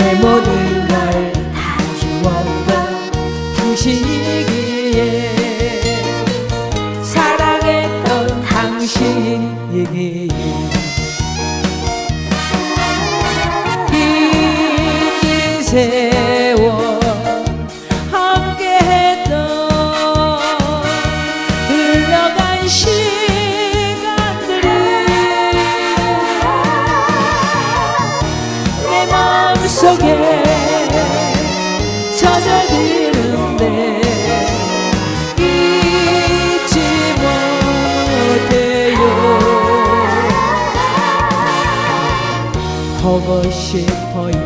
내 모든 걸 다 주었던 당신이기에 사랑했던 당신이기에 세워 함께했던 흘러간 시. 속에 젖어드는데 잊지 못해요. 보고 싶어요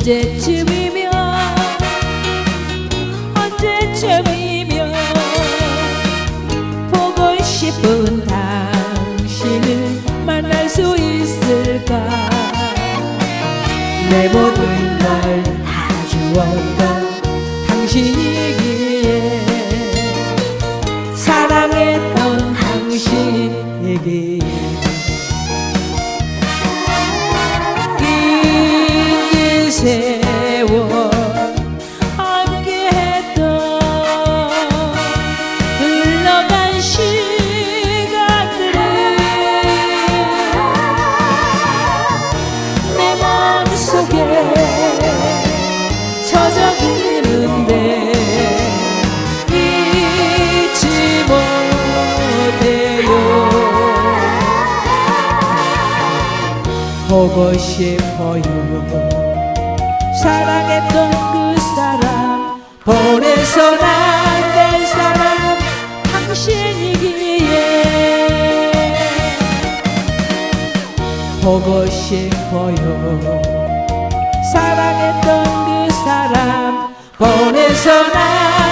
언제쯤이면 보고 싶은 당신을 만날 수 있을까? 내 모든 걸 다 주었던 당신이 세월 함께 했던 흘러간 시간들이 내 마음속에 젖어드는데 잊지 못해요. 보고 싶어요 사랑했던 그 사람. 보내서 난된 사람. 당신이기에. 보고 싶어요. 사랑했던 그 사람. 보내서 당신